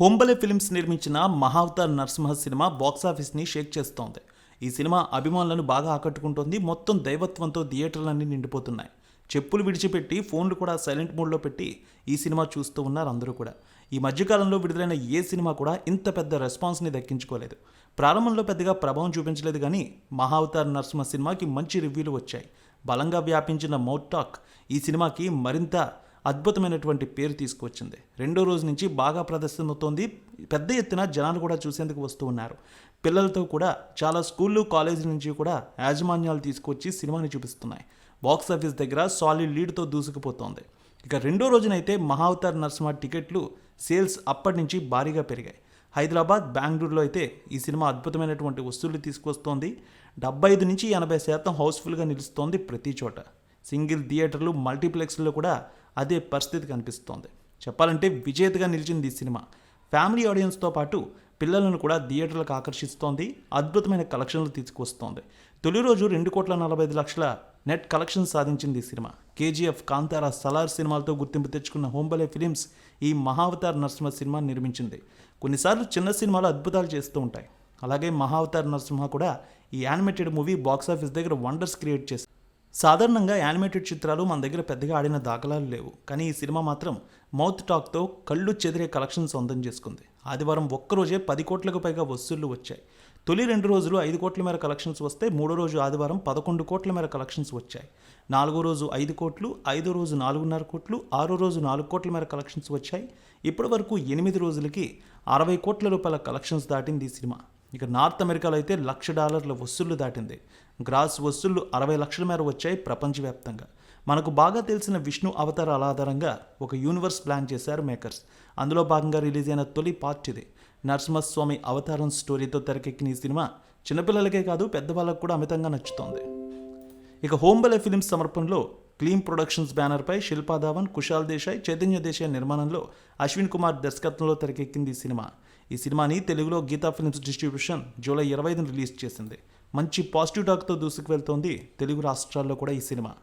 Hombale films నిర్మించిన Mahavatar Narasimha cinema బాక్సాఫీస్ని shake చేస్తోంది. ఈ సినిమా అభిమానులను బాగా ఆకట్టుకుంటోంది. మొత్తం దైవత్వంతో థియేటర్లన్నీ నిండిపోతున్నాయి. చెప్పులు విడిచిపెట్టి ఫోన్లు కూడా సైలెంట్ మోడ్లో పెట్టి ఈ సినిమా చూస్తూ ఉన్నారు అందరూ కూడా. ఈ మధ్యకాలంలో విడుదలైన ఏ సినిమా కూడా ఇంత పెద్ద రెస్పాన్స్ని దక్కించుకోలేదు. ప్రారంభంలో పెద్దగా ప్రభావం చూపించలేదు కానీ మహావతార్ నరసింహ సినిమాకి మంచి రివ్యూలు వచ్చాయి. బలంగా వ్యాపించిన మౌట్ టాక్ ఈ సినిమాకి మరింత అద్భుతమైనటువంటి పేరు తీసుకువచ్చింది. రెండో రోజు నుంచి బాగా ప్రదర్శనవుతోంది పెద్ద ఎత్తున జనాలు కూడా చూసేందుకు వస్తూ ఉన్నారు. పిల్లలతో కూడా చాలా స్కూళ్ళు కాలేజీ నుంచి కూడా యాజమాన్యాలు తీసుకొచ్చి సినిమాని చూపిస్తున్నాయి. బాక్స్ ఆఫీస్ దగ్గర సాలిడ్ లీడ్తో దూసుకుపోతోంది. ఇక రెండో రోజునైతే మహావతార్ నరసింహ టికెట్లు సేల్స్ అప్పటి నుంచి భారీగా పెరిగాయి. హైదరాబాద్ బెంగళూరులో అయితే ఈ సినిమా అద్భుతమైనటువంటి వస్తువులు తీసుకొస్తోంది డెబ్బై ఐదు నుంచి ఎనభై శాతం హౌస్ఫుల్గా నిలుస్తోంది ప్రతి చోట. సింగిల్ థియేటర్లు మల్టీప్లెక్స్లో కూడా అదే పరిస్థితి కనిపిస్తోంది. చెప్పాలంటే విజేతగా నిలిచింది ఈ సినిమా. ఫ్యామిలీ ఆడియన్స్తో పాటు పిల్లలను కూడా థియేటర్లకు ఆకర్షిస్తోంది అద్భుతమైన కలెక్షన్లు తీసుకొస్తోంది తొలి రోజు రెండు కోట్ల నలభై ఐదు లక్షల నెట్ కలెక్షన్ సాధించింది ఈ సినిమా. కేజీఎఫ్ కాంతారా సలార్ సినిమాలతో గుర్తింపు తెచ్చుకున్న హోంబలే ఫిలిమ్స్ ఈ మహావతార్ నరసింహ సినిమా నిర్మించింది. కొన్నిసార్లు చిన్న సినిమాలు అద్భుతాలు చేస్తూ ఉంటాయి. అలాగే మహావతార్ నరసింహ కూడా ఈ యానిమేటెడ్ మూవీ బాక్సాఫీస్ దగ్గర వండర్స్ క్రియేట్ చేసింది. సాధారణంగా యానిమేటెడ్ చిత్రాలు మన దగ్గర పెద్దగా ఆడిన దాఖలాలు లేవు. కానీ ఈ సినిమా మాత్రం మౌత్ టాక్తో కళ్ళు చెదిరే కలెక్షన్ సొంతం చేసుకుంది. ఆదివారం ఒక్కరోజే పది కోట్లకు పైగా వసూళ్ళు వచ్చాయి. తొలి రెండు రోజులు ఐదు కోట్ల మేర కలెక్షన్స్ వస్తే మూడో రోజు ఆదివారం పదకొండు కోట్ల మేర కలెక్షన్స్ వచ్చాయి. నాలుగో రోజు ఐదు కోట్లు ఐదో రోజు నాలుగున్నర కోట్లు ఆరో రోజు నాలుగు కోట్ల మేర కలెక్షన్స్ వచ్చాయి. ఇప్పటి వరకు ఎనిమిది రోజులకి అరవై కోట్ల రూపాయల కలెక్షన్స్ దాటింది ఈ సినిమా. ఇక నార్త్ అమెరికాలో అయితే లక్ష డాలర్ల వసూళ్ళు దాటింది. గ్రాస్ వసూళ్ళు అరవై లక్షల మేర వచ్చాయి ప్రపంచవ్యాప్తంగా. మనకు బాగా తెలిసిన విష్ణు అవతారాల ఆధారంగా ఒక యూనివర్స్ ప్లాన్ చేశారు మేకర్స్. అందులో భాగంగా రిలీజ్ అయిన తొలి పార్ట్ ఇది. నరసింహస్వామి అవతారం స్టోరీతో తెరకెక్కిన ఈ సినిమా చిన్నపిల్లలకే కాదు పెద్దవాళ్ళకు కూడా అమితంగా నచ్చుతోంది. ఇక హోంబలే ఫిలిమ్స్ సమర్పణలో క్లీన్ ప్రొడక్షన్స్ బ్యానర్పై శిల్పా ధావన్ కుశాల్ దేశాయ్ చైతన్య దేశాయ్ నిర్మాణంలో అశ్విన్ కుమార్ దర్శకత్వంలో తెరకెక్కింది ఈ సినిమా. ఈ సినిమాని తెలుగులో గీతా ఫిల్మ్స్ డిస్ట్రిబ్యూషన్ జూలై ఇరవై ఐదున రిలీజ్ చేసింది. మంచి పాజిటివ్ టాక్తో దూసుకు వెళ్తోంది తెలుగు రాష్ట్రాల్లో కూడా ఈ సినిమా.